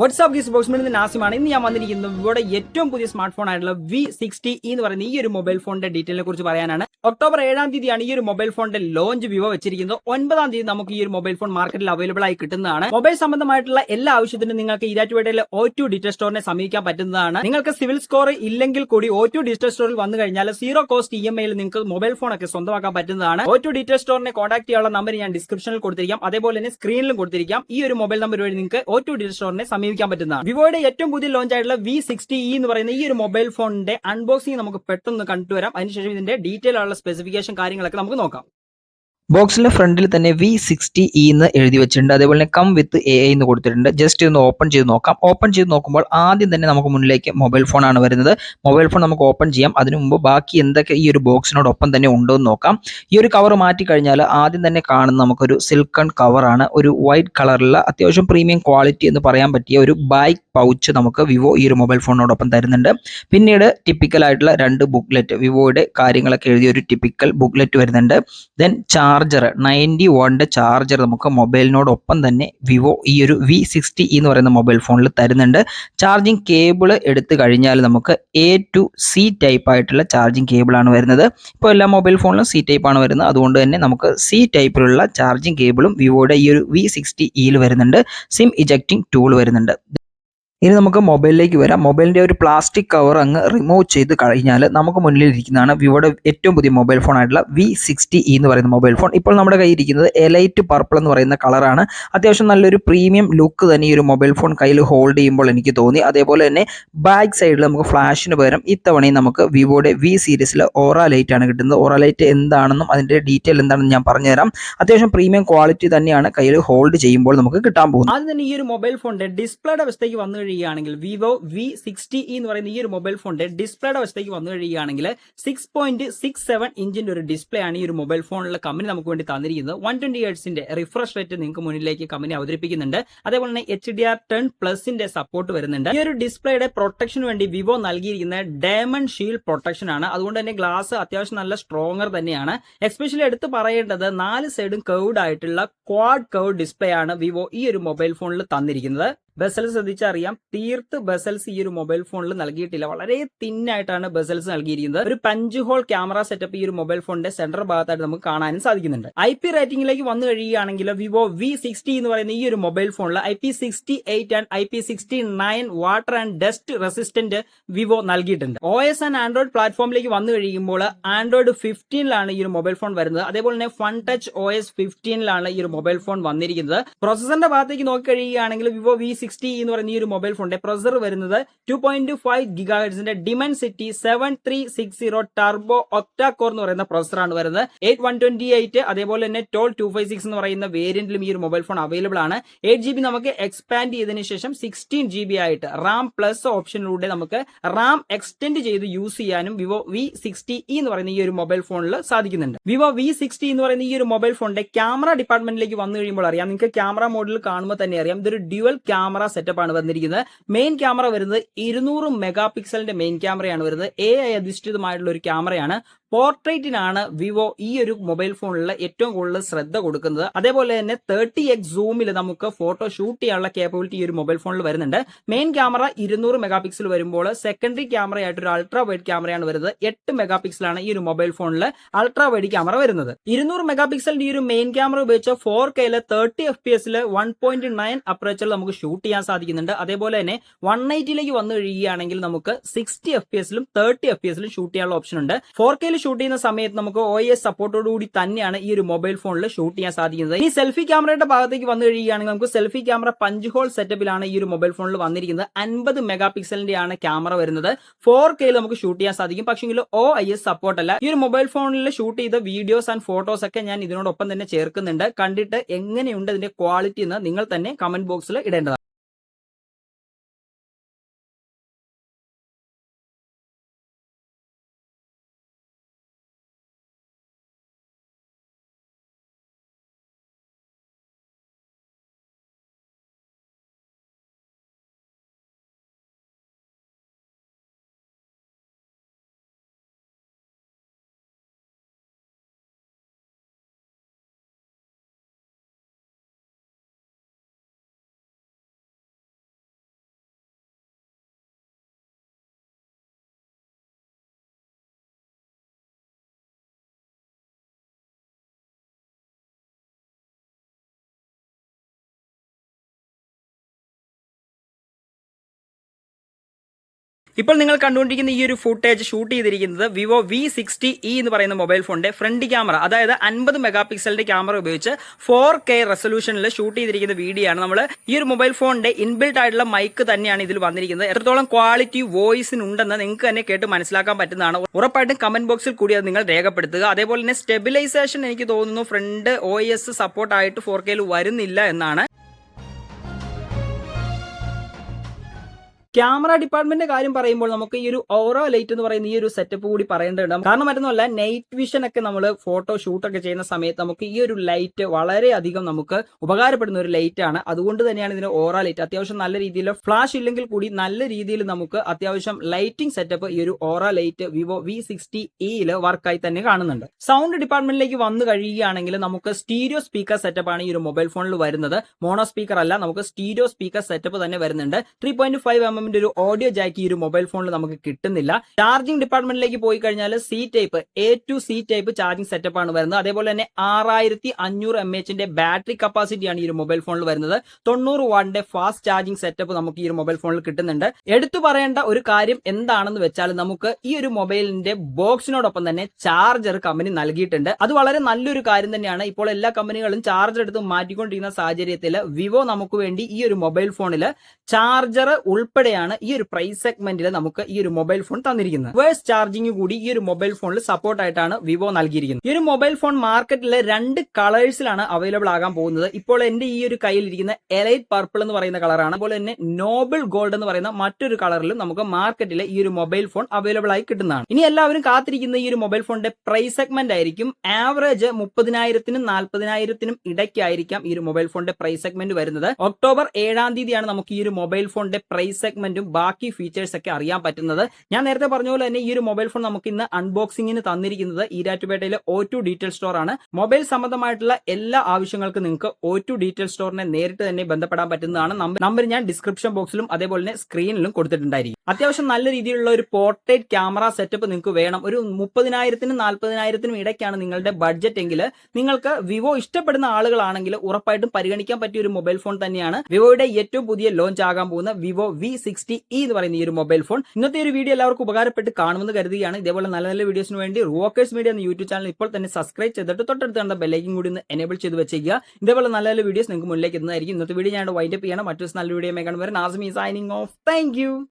WhatsApp ഗീസ് ബോക്സ്മെന്റ് നാസിമാണ്. ഇന്ന് ഞാൻ വന്നിരിക്കുന്നത് ഇവിടെ ഏറ്റവും പുതിയ സ്മാർട്ട് ഫോൺ ആയിട്ടുള്ള വി സിക്സ്റ്റി എന്ന് പറയുന്ന ഈ ഒരു മൊബൈൽ ഫോണിന്റെ ഡീറ്റെയിലിനെ കുറിച്ച് പറയാനാണ്. ഒക്ടോബർ ഏഴാം തീയതിയാണ് ഈ ഒരു മൊബൈൽ ഫോണിന്റെ ലോഞ്ച് വിവോ വെച്ചിരിക്കുന്നത്. ഒൻപതാം തീയതി നമുക്ക് ഈ ഒരു മൊബൈൽ ഫോൺ മാർക്കറ്റിൽ അവൈലബിൾ ആയി കിട്ടുന്നതാണ്. മൊബൈൽ സംബന്ധമായിട്ടുള്ള എല്ലാ ആവശ്യത്തിനും നിങ്ങൾക്ക് ഇരാറ്റുപേട്ടയിലെ ഒ ടു ഡിജിറ്റൽ സ്റ്റോറിനെ സമീപിക്കാൻ പറ്റുന്നതാണ്. നിങ്ങൾക്ക് സിവിൽ സ്കോർ ഇല്ലെങ്കിൽ കൂടി ഒ ടു ഡിജിറ്റൽ സ്റ്റോറിൽ വന്നു കഴിഞ്ഞാൽ സീറോ കോസ്റ്റ് ഇ എം ഐയിൽ നിങ്ങൾക്ക് മൊബൈൽ ഫോൺ ഒക്കെ സ്വന്തമാക്കാൻ പറ്റുന്നതാണ്. ഒ ടു ഡിജിറ്റൽ സ്റ്റോറിനെ കോൺടാക്ട് ചെയ്യാനുള്ള നമ്പർ ഞാൻ ഡിസ്ക്രിപ്ഷനിൽ കൊടുത്തിരിക്കാം. അതേപോലെ തന്നെ സ്ക്രീനിലും കൊടുത്തിരിക്കാം. ഈ ഒരു മൊബൈൽ നമ്പർ വഴി നിങ്ങൾക്ക് ഒ ടു ഡിജിറ്റൽ സ്റ്റോറിനെ സമീപിക്കാൻ പറ്റുന്നതാണ് വിവോയുടെ ഏറ്റവും പുതിയ ലോഞ്ച് ആയിട്ടുള്ള വി സിക്സ്റ്റി ഇ എന്ന് പറയുന്ന ഈ ഒരു മൊബൈൽ ഫോണിന്റെ അൺബോക്സിംഗ് നമുക്ക് പെട്ടെന്ന് കണ്ടുവരാം. അതിനുശേഷം ഇതിന്റെ ഡീറ്റെയിൽ ആയുള്ള സ്പെസിഫിക്കേഷൻ കാര്യങ്ങളൊക്കെ നമുക്ക് നോക്കാം. ബോക്സിന്റെ ഫ്രണ്ടിൽ തന്നെ വി സിക്സ്റ്റി ഇ എന്ന് എഴുതി വെച്ചിട്ടുണ്ട്. അതേപോലെ തന്നെ കം വിത്ത് എ എന്ന് കൊടുത്തിട്ടുണ്ട്. ജസ്റ്റ് ഒന്ന് ഓപ്പൺ ചെയ്ത് നോക്കാം. ഓപ്പൺ ചെയ്ത് നോക്കുമ്പോൾ ആദ്യം തന്നെ നമുക്ക് മുന്നിലേക്ക് മൊബൈൽ ഫോൺ ആണ് വരുന്നത്. മൊബൈൽ ഫോൺ നമുക്ക് ഓപ്പൺ ചെയ്യാം. അതിനു മുമ്പ് ബാക്കി എന്തൊക്കെ ഈ ഒരു ബോക്സിനോടൊപ്പം തന്നെ ഉണ്ടോ എന്ന് നോക്കാം. ഈ ഒരു കവർ മാറ്റി കഴിഞ്ഞാൽ ആദ്യം തന്നെ കാണുന്ന നമുക്കൊരു സിൽക്കൺ കവറാണ് ഒരു വൈറ്റ് കളറിലുള്ള അത്യാവശ്യം പ്രീമിയം ക്വാളിറ്റി എന്ന് പറയാൻ പറ്റിയ ഒരു ബൈക്ക് പൗച്ച് നമുക്ക് വിവോ ഈ ഒരു മൊബൈൽ ഫോണിനോടൊപ്പം തരുന്നുണ്ട്. പിന്നീട് ടിപ്പിക്കൽ ആയിട്ടുള്ള രണ്ട് ബുക്ക്ലെറ്റ് വിവോയുടെ കാര്യങ്ങളൊക്കെ എഴുതിയ ഒരു ടിപ്പിക്കൽ ബുക്ക്ലെറ്റ് വരുന്നുണ്ട്. ദെൻ ചാർജർ നയന്റി വാട്ടിന്റെ ചാർജർ നമുക്ക് മൊബൈലിനോടൊപ്പം തന്നെ വിവോ ഈ ഒരു വി സിക്സ്റ്റി എന്ന് പറയുന്ന മൊബൈൽ ഫോണിൽ തരുന്നുണ്ട്. ചാർജിങ് കേബിൾ എടുത്തു കഴിഞ്ഞാൽ നമുക്ക് എ ടു സി ടൈപ്പ് ആയിട്ടുള്ള ചാർജിങ് കേബിളാണ് വരുന്നത്. ഇപ്പോൾ എല്ലാ മൊബൈൽ ഫോണിലും സി ടൈപ്പാണ് വരുന്നത്. അതുകൊണ്ട് തന്നെ നമുക്ക് സി ടൈപ്പിലുള്ള ചാർജിങ് കേബിളും വിവോയുടെ ഈ ഒരു വി സിക്സ്റ്റി ഇയിൽ വരുന്നുണ്ട്. സിം ഇജക്റ്റിംഗ് ടൂൾ വരുന്നുണ്ട്. ഇനി നമുക്ക് മൊബൈലിലേക്ക് വരാം. മൊബൈലിന്റെ ഒരു പ്ലാസ്റ്റിക് കവർ അങ്ങ് റിമൂവ് ചെയ്ത് കഴിഞ്ഞാൽ നമുക്ക് മുന്നിൽ ഇരിക്കുന്നതാണ് വിവോയുടെ ഏറ്റവും പുതിയ മൊബൈൽ ഫോൺ ആയിട്ടുള്ള വി സിക്സ്റ്റി ഇ എന്ന് പറയുന്ന മൊബൈൽ ഫോൺ ഇപ്പോൾ നമ്മുടെ കയ്യിൽ ഇരിക്കുന്നത് എലൈറ്റ് പർപ്പിൾ എന്ന് പറയുന്ന കളറാണ് അത്യാവശ്യം നല്ലൊരു പ്രീമിയം ലുക്ക് തന്നെ ഈ ഒരു മൊബൈൽ ഫോൺ കയ്യിൽ ഹോൾഡ് ചെയ്യുമ്പോൾ എനിക്ക് തോന്നി. അതേപോലെ തന്നെ ബാക്ക് സൈഡിൽ നമുക്ക് ഫ്ലാഷിന് പകരം ഇത്തവണയും നമുക്ക് വിവോയുടെ വി സീരീസിലെ ഓറ ലൈറ്റ് ആണ് കിട്ടുന്നത്. ഓറ ലൈറ്റ് എന്താണെന്നും അതിന്റെ ഡീറ്റെയിൽ എന്താണെന്ന് ഞാൻ പറഞ്ഞുതരാം. അത്യാവശ്യം പ്രീമിയം ക്വാളിറ്റി തന്നെയാണ് കയ്യിൽ ഹോൾഡ് ചെയ്യുമ്പോൾ നമുക്ക് കിട്ടാൻ പോകുന്നത്. ആദ്യം തന്നെ ഈ ഒരു മൊബൈൽ ഫോണിന്റെ ഡിസ്പ്ലേയുടെ അവസ്ഥയ്ക്ക് വന്നു കഴിയുകയാണെങ്കിൽ വിവോ വി സിക്സ്റ്റി എന്ന് പറയുന്ന ഈ ഒരു മൊബൈൽ ഫോണിന്റെ ഡിസ്പ്ലേയുടെ വശത്തേക്ക് വന്നു കഴിയുകയാണെങ്കിൽ സിക്സ് പോയിന്റ് സിക്സ് സെവൻ ഇഞ്ചിന്റെ ഒരു ഡിസ്പ്ലേ ആണ് ഈ ഒരു മൊബൈൽ ഫോണിലെ കമ്പനി നമുക്ക് വേണ്ടി തന്നിരിക്കുന്നത്. വൺ ട്വന്റി ഹെഡ്സിന്റെ റിഫ്രഷ് റേറ്റ് നിങ്ങൾക്ക് മുന്നിലേക്ക് കമ്പനി അവതരിപ്പിക്കുന്നുണ്ട്. അതേപോലെ തന്നെ എച്ച് ഡി ആർ ടെൻ പ്ലസിന്റെ സപ്പോർട്ട് വരുന്നുണ്ട്. ഈ ഒരു ഡിസ്പ്ലേയുടെ പ്രൊട്ടക്ഷന് വേണ്ടി വിവോ നൽകിയിരിക്കുന്ന ഡയമണ്ട് ഷീൽഡ് പ്രൊട്ടക്ഷൻ ആണ്. അതുകൊണ്ട് തന്നെ ഗ്ലാസ് അത്യാവശ്യം നല്ല സ്ട്രോങ്ങർ തന്നെയാണ്. എക്സ്പെഷ്യലി എടുത്ത് പറയേണ്ടത് നാല് സൈഡും കർവ്ഡ് ആയിട്ടുള്ള ക്വാഡ് കർവ് ഡിസ്പ്ലേ ആണ് വിവോ ഈ ഒരു മൊബൈൽ ഫോണിൽ തന്നിരിക്കുന്നത്. ബസൽസ് ശ്രദ്ധിച്ചറിയാം. തീർത്ത് ബസൽസ് ഈ ഒരു മൊബൈൽ ഫോണിൽ നൽകിയിട്ടില്ല. വളരെ തിന്നായിട്ടാണ് ബസൽസ് നൽകിയിരിക്കുന്നത്. ഒരു പഞ്ച് ഹോൾ ക്യാമറ സെറ്റപ്പ് ഈ ഒരു മൊബൈൽ ഫോണിന്റെ സെന്റർ ഭാഗത്തായിട്ട് നമുക്ക് കാണാനും സാധിക്കുന്നുണ്ട്. ഐ പി റേറ്റിംഗിലേക്ക് വന്നു കഴിയുകയാണെങ്കിൽ വിവോ വി സിക്സ്റ്റി എന്ന് പറയുന്ന ഈ ഒരു മൊബൈൽ ഫോണിൽ I P sixty eight and I P sixty nine water and dust resistant Vivo നൽകിയിട്ടുണ്ട്. ഒ എസ് ആൻഡ് ആൻഡ്രോയിഡ് പ്ലാറ്റ്ഫോമിലേക്ക് വന്നു കഴിയുമ്പോൾ ആൻഡ്രോയിഡ് ഫിഫ്റ്റീനിലാണ് ഈ ഒരു മൊബൈൽ ഫോൺ വരുന്നത്. അതേപോലെ തന്നെ ഫൺ ടച്ച് ഒ എസ് ഫിഫ്റ്റീനിലാണ് ഈ ഒരു മൊബൈൽ ഫോൺ വന്നിരിക്കുന്നത്. പ്രൊസസറിന്റെ ഭാഗത്തേക്ക് നോക്കി കഴിയുകയാണെങ്കിൽ വിവോ വി സിക്സ്റ്റി എന്ന് പറയുന്ന ഈ ഒരു മൊബൈൽ ഫോണിന്റെ പ്രൊസർ വരുന്നത് two point five giga ഹെഡ്സിന്റെ Dimensity seven three six zero turbo octacore എന്ന് പറയുന്ന പ്രൊസറാണ് വരുന്നത്. എയ്റ്റ് വൺ ട്വന്റി എയ്റ്റ് അതേപോലെ തന്നെ ടോൾ ടു ഫൈവ് സിക്സ് എന്ന് പറയുന്ന വേരിയന്റിലും ഈ ഒരു മൊബൈൽ ഫോൺ അവൈലബിൾ ആണ്. എയ്റ്റ് ജി ബി നമുക്ക് എക്സ്പാൻഡ് ചെയ്തതിനു ശേഷം സിക്സ്റ്റീൻ ജി ബി ആയിട്ട് റാം പ്ലസ് ഓപ്ഷനിലൂടെ നമുക്ക് റാം എക്സ്റ്റെൻഡ് ചെയ്ത് യൂസ് ചെയ്യാനും വിവോ വി സിക്സ്റ്റി എന്ന് പറയുന്ന ഈ ഒരു മൊബൈൽ ഫോണിൽ സാധിക്കുന്നുണ്ട്. വിവോ വി സിക്സ്റ്റി എന്ന് പറയുന്ന ഈ ഒരു മൊബൈൽ ഫോണിന്റെ ക്യാമറ ഡിപ്പാർട്ട്മെന്റിലേക്ക് വന്നു കഴിയുമ്പോൾ അറിയാം. നിങ്ങൾക്ക് ക്യാമറ മോഡിൽ കാണുമ്പോൾ തന്നെ അറിയാം. ഇതൊരു ഡ്യുവൽ ക്യാമറ സെറ്റപ്പ് ആണ് വന്നിരിക്കുന്നത്. മെയിൻ ക്യാമറ വരുന്നത് ഇരുന്നൂറ് മെഗാ പിക്സലിന്റെ മെയിൻ ക്യാമറയാണ് വരുന്നത്. എ ഐ അധിഷ്ഠിതമായിട്ടുള്ള ഒരു ക്യാമറയാണ്. പോർട്രേറ്റിനാണ് വിവോ ഈ ഒരു മൊബൈൽ ഫോണിൽ ഏറ്റവും കൂടുതൽ ശ്രദ്ധ കൊടുക്കുന്നത്. അതേപോലെ തന്നെ തേർട്ടി എക്സ് സൂമിൽ നമുക്ക് ഫോട്ടോ ഷൂട്ട് ചെയ്യാനുള്ള കേപ്പബിലിറ്റി ഈ ഒരു മൊബൈൽ ഫോണിൽ വരുന്നുണ്ട്. മെയിൻ ക്യാമറ ഇരുന്നൂറ് മെഗാ പിക്സൽ വരുമ്പോൾ സെക്കൻഡറി ക്യാമറയായിട്ട് ഒരു അൾട്രാ വൈഡ് ക്യാമറയാണ് വരുന്നത്. എട്ട് മെഗാ പിക്സലാണ് ഈ ഒരു മൊബൈൽ ഫോണിൽ അൾട്രാ വൈഡ് ക്യാമറ വരുന്നത്. ഇരുന്നൂറ് മെഗാ പിക്സലിന്റെ ഈ ഒരു മെയിൻ ക്യാമറ ഉപയോഗിച്ച് ഫോർ കെയിൽ തേർട്ടി എഫ് പി എസിൽ വൺ പോയിന്റ് നയൻ അപ്രോച്ചിൽ നമുക്ക് ഷൂട്ട് ചെയ്യാൻ സാധിക്കുന്നുണ്ട്. അതേപോലെ തന്നെ വൺ എയ്റ്റിലേക്ക് വന്നു കഴിയുകയാണെങ്കിൽ നമുക്ക് സിക്സ്റ്റി എഫ് പി എസിലും തേർട്ടി എഫ് പി എസിലും ഷൂട്ട് ചെയ്യാനുള്ള ഓപ്ഷൻ ഉണ്ട്. ഫോർ കെയിൽ ഷൂട്ട് ചെയ്യുന്ന സമയത്ത് നമുക്ക് ഒ എസ് സപ്പോർട്ടോട് കൂടി തന്നെയാണ് ഈ ഒരു മൊബൈൽ ഫോണിൽ ഷൂട്ട് ചെയ്യാൻ സാധിക്കുന്നത്. ഈ സെൽഫി ക്യാമറയുടെ ഭാഗത്തേക്ക് വന്നു കഴിയുകയാണെങ്കിൽ നമുക്ക് സെൽഫി ക്യാമറ പഞ്ച് ഹോൾ സെറ്റപ്പിലാണ് ഈ ഒരു മൊബൈൽ ഫോണിൽ വന്നിരിക്കുന്നത്. അൻപത് മെഗാ ആണ് ക്യാമറ വരുന്നത് ഫോർ കെയിൽ നമുക്ക് ഷൂട്ട് ചെയ്യാൻ സാധിക്കും. പക്ഷെങ്കിൽ ഒ ഐ എസ് സപ്പോർട്ട് അല്ല ഈ ഒരു മൊബൈൽ ഫോണിൽ ഷൂട്ട് ചെയ്ത വീഡിയോസ് ആൻഡ് ഫോട്ടോസ് ഒക്കെ ഞാൻ ഇതിനോടൊപ്പം തന്നെ ചേർക്കുന്നുണ്ട്. കണ്ടിട്ട് എങ്ങനെയുണ്ട് ഇതിന്റെ ക്വാളിറ്റി എന്ന് നിങ്ങൾ തന്നെ കമന്റ് ബോക്സിൽ ഇടേണ്ടതാണ്. ഇപ്പോൾ നിങ്ങൾ കണ്ടുകൊണ്ടിരിക്കുന്ന ഈ ഒരു ഫുട്ടേജ് ഷൂട്ട് ചെയ്തിരിക്കുന്നത് വിവോ വി സിക്സ്റ്റി ഇ എന്ന് പറയുന്ന മൊബൈൽ ഫോണിന്റെ ഫ്രണ്ട് ക്യാമറ അതായത് അൻപത് മെഗാ പിക്സലിന്റെ ക്യാമറ ഉപയോഗിച്ച് ഫോർ കെ റെസൊല്യൂഷനിൽ ഷൂട്ട് ചെയ്തിരിക്കുന്ന വീഡിയോ ആണ്. നമ്മൾ ഈ ഒരു മൊബൈൽ ഫോണിന്റെ ഇൻബിൽട്ട് ആയിട്ടുള്ള മൈക്ക് തന്നെയാണ് ഇതിൽ വന്നിരിക്കുന്നത്. എത്രത്തോളം ക്വാളിറ്റി വോയിസിനുണ്ടെന്ന് നിങ്ങൾക്ക് തന്നെ കേട്ട് മനസ്സിലാക്കാൻ പറ്റുന്നതാണ്. ഉറപ്പായിട്ടും കമന്റ് ബോക്സിൽ കൂടി അത് നിങ്ങൾ രേഖപ്പെടുത്തുക. അതേപോലെ തന്നെ സ്റ്റെബിലൈസേഷൻ എനിക്ക് തോന്നുന്നു ഫ്രണ്ട് ഒ എസ് സപ്പോർട്ടായിട്ട് ഫോർ കെയിൽ വരുന്നില്ല എന്നാണ്. ക്യാമറ ഡിപ്പാർട്ട്മെന്റിന്റെ കാര്യം പറയുമ്പോൾ നമുക്ക് ഈ ഒരു ഓറോ ലൈറ്റ് എന്ന് പറയുന്ന ഈ ഒരു സെറ്റപ്പ് കൂടി പറയേണ്ടതുണ്ട്. കാരണം മറ്റൊന്നുമല്ല നൈറ്റ് വിഷൻ ഒക്കെ നമ്മൾ ഫോട്ടോ ഷൂട്ട് ഒക്കെ ചെയ്യുന്ന സമയത്ത് നമുക്ക് ഈ ഒരു ലൈറ്റ് വളരെയധികം നമുക്ക് ഉപകാരപ്പെടുന്ന ഒരു ലൈറ്റ് ആണ്. അതുകൊണ്ട് തന്നെയാണ് ഇതിന് ഓറോ ലൈറ്റ് അത്യാവശ്യം നല്ല രീതിയിൽ ഫ്ലാഷ് ഇല്ലെങ്കിൽ കൂടി നല്ല രീതിയിൽ നമുക്ക് അത്യാവശ്യം ലൈറ്റിംഗ് സെറ്റപ്പ് ഈ ഒരു aura light Vivo V sixty ഇയിൽ വർക്കായി തന്നെ കാണുന്നുണ്ട്. സൗണ്ട് ഡിപ്പാർട്ട്മെന്റിലേക്ക് വന്നു കഴിയുകയാണെങ്കിൽ നമുക്ക് സ്റ്റീരിയോ സ്പീക്കർ സെറ്റപ്പ് ആണ് ഈ ഒരു മൊബൈൽ ഫോണിൽ വരുന്നത്. മോണോ സ്പീക്കർ അല്ല നമുക്ക് സ്റ്റീരിയോ സ്പീക്കർ സെറ്റപ്പ് തന്നെ വരുന്നുണ്ട്. ത്രീ പോയിന്റ് ഫൈവ് എം എമ്മിന്റെ ഒരു ഓഡിയോ ജാക്ക് ഈ ഒരു മൊബൈൽ ഫോണിൽ നമുക്ക് കിട്ടുന്നില്ല. ചാർജിംഗ് ഡിപ്പാർട്ട്മെന്റിലേക്ക് പോയി കഴിഞ്ഞാൽ C type A to C type charging setup ആണ് വരുന്നത്. അതേപോലെ തന്നെ ആറായിരത്തി അഞ്ഞൂറ് എം എച്ചിന്റെ ബാറ്ററി കപ്പാസിറ്റി ആണ് ഈ ഒരു മൊബൈൽ ഫോണിൽ വരുന്നത്. തൊണ്ണൂറ് വാട്ടിന്റെ ഫാസ്റ്റ് ചാർജിംഗ് സെറ്റപ്പ് നമുക്ക് ഈ ഒരു മൊബൈൽ ഫോണിൽ കിട്ടുന്നുണ്ട്. എടുത്തു പറയേണ്ട ഒരു കാര്യം എന്താണെന്ന് വെച്ചാൽ നമുക്ക് ഈ ഒരു മൊബൈലിന്റെ ബോക്സിനോടൊപ്പം തന്നെ ചാർജർ കമ്പനി നൽകിയിട്ടുണ്ട്. അത് വളരെ നല്ലൊരു കാര്യം തന്നെയാണ്. ഇപ്പോൾ എല്ലാ കമ്പനികളും ചാർജർ എടുത്ത് മാറ്റിക്കൊണ്ടിരിക്കുന്ന സാഹചര്യത്തിൽ വിവോ നമുക്ക് വേണ്ടി ഈ ഒരു മൊബൈൽ ഫോണിൽ ചാർജർ ഉൾപ്പെടെയാണ് ഈ ഒരു പ്രൈസ് സെഗ്മെന്റിൽ നമുക്ക് ഈ ഒരു മൊബൈൽ ഫോൺ തന്നിരിക്കുന്നത്. വേഴ്സ് ചാർജിംഗ് കൂടി ഈ ഒരു മൊബൈൽ ഫോണിൽ സപ്പോർട്ട് ആയിട്ടാണ് വിവോ നൽകിയിരിക്കുന്നത്. ഈ ഒരു മൊബൈൽ ഫോൺ മാർക്കറ്റിലെ രണ്ട് കളേഴ്സിലാണ് അവൈലബിൾ ആകാൻ പോകുന്നത്. ഇപ്പോൾ എന്റെ ഈ ഒരു കയ്യിൽ ഇരിക്കുന്ന എലൈറ്റ് പർപ്പിൾ എന്ന് പറയുന്ന കളറാണ് അതുപോലെ തന്നെ നോബിൾ ഗോൾഡ് എന്ന് പറയുന്ന മറ്റൊരു കളറിലും നമുക്ക് മാർക്കറ്റിലെ ഈ ഒരു മൊബൈൽ ഫോൺ അവൈലബിൾ ആയി കിട്ടുന്നതാണ്. ഇനി എല്ലാവരും കാത്തിരിക്കുന്ന ഈ ഒരു മൊബൈൽ ഫോണിന്റെ പ്രൈസ് സെഗ്മെന്റ് ആയിരിക്കും. ആവറേജ് മുപ്പതിനായിരത്തിനും നാൽപ്പതിനായിരത്തിനും ഇടയ്ക്കായിരിക്കാം ഈ ഒരു മൊബൈൽ ഫോണിന്റെ പ്രൈസ് സെഗ്മെന്റ് വരുന്നത്. ഒക്ടോബർ ഏഴാം തീയതിയാണ് നമുക്ക് ഈ ഒരു മൊബൈൽ ഫോണിന്റെ പ്രൈസ് സെഗ്മെന്റും ബാക്കി ഫീച്ചേഴ്സ് ഒക്കെ അറിയാൻ പറ്റുന്നത്. ഞാൻ നേരത്തെ പറഞ്ഞ പോലെ തന്നെ ഈ ഒരു മൊബൈൽ ഫോൺ നമുക്ക് ഇന്ന് അൺബോക്സിംഗിന് തന്നിരിക്കുന്നത് ഈരാറ്റുപേട്ടയിലെ ഒ ടു ഡീറ്റെയിൽ സ്റ്റോർ ആണ്. മൊബൈൽ സംബന്ധമായിട്ടുള്ള എല്ലാ ആവശ്യങ്ങൾക്കും നിങ്ങൾക്ക് ഒ ടു ഡീറ്റെയിൽ സ്റ്റോറിനെ നേരിട്ട് തന്നെ ബന്ധപ്പെടാൻ പറ്റുന്നതാണ്. നമ്പർ ഞാൻ ഡിസ്ക്രിപ്ഷൻ ബോക്സിലും അതേപോലെ തന്നെ സ്ക്രീനിലും കൊടുത്തിട്ടുണ്ടായിരിക്കും. അത്യാവശ്യം നല്ല രീതിയിലുള്ള ഒരു പോർട്രേറ്റ് ക്യാമറ സെറ്റപ്പ് നിങ്ങൾക്ക് വേണം. ഒരു മുപ്പതിനായിരത്തിനും നാൽപ്പതിനായിരത്തിനും ഇടയ്ക്കാണ് നിങ്ങളുടെ ബഡ്ജറ്റ് എങ്കിൽ നിങ്ങൾക്ക് വിവോ ഇഷ്ടപ്പെടുന്ന ആളുകളാണെങ്കിൽ ഉറപ്പായിട്ടും പരിഗണിക്കാൻ പറ്റിയ ഒരു മൊബൈൽ ഫോൺ തന്നെയാണ്. വിവോയുടെ ഏറ്റവും പുതിയ ലോഞ്ച് ആകാൻ പോകുന്ന വിവോ വി സിക്സ്റ്റി ഇ എന്ന് പറയുന്ന ഈ ഒരു മൊബൈൽ ഫോൺ. ഇന്നത്തെ ഒരു വീഡിയോ എല്ലാവർക്കും ഉപകാരപ്പെട്ട് കാണുമെന്ന് കരുതുകയാണ്. ഇതേപോലെ നല്ല നല്ല വീഡിയോസിന് വേണ്ടി റോക്കേഴ്സ് മീഡിയ എന്ന യൂട്യൂബ് ചാനൽ ഇപ്പോൾ തന്നെ സബ്സ്ക്രൈബ് ചെയ്തിട്ട് തൊട്ടടുത്ത് കണ്ട ബെല്ലൈക്കും കൂടി ഒന്ന് എനേബിൾ ചെയ്ത് വെച്ചേക്കുക. ഇതേപോലെ നല്ല നല്ല വീഡിയോസ് നിങ്ങൾക്ക് മുന്നിലേക്ക് എത്തുന്നതായിരിക്കും ഇന്നത്തെ വീഡിയോ ഞാൻ വൈൻഡപ്പ് ചെയ്യണം. മറ്റൊരു നല്ല വീഡിയോ വരെ നാസ്മി സൈനിങ് ഓഫ് താങ്ക്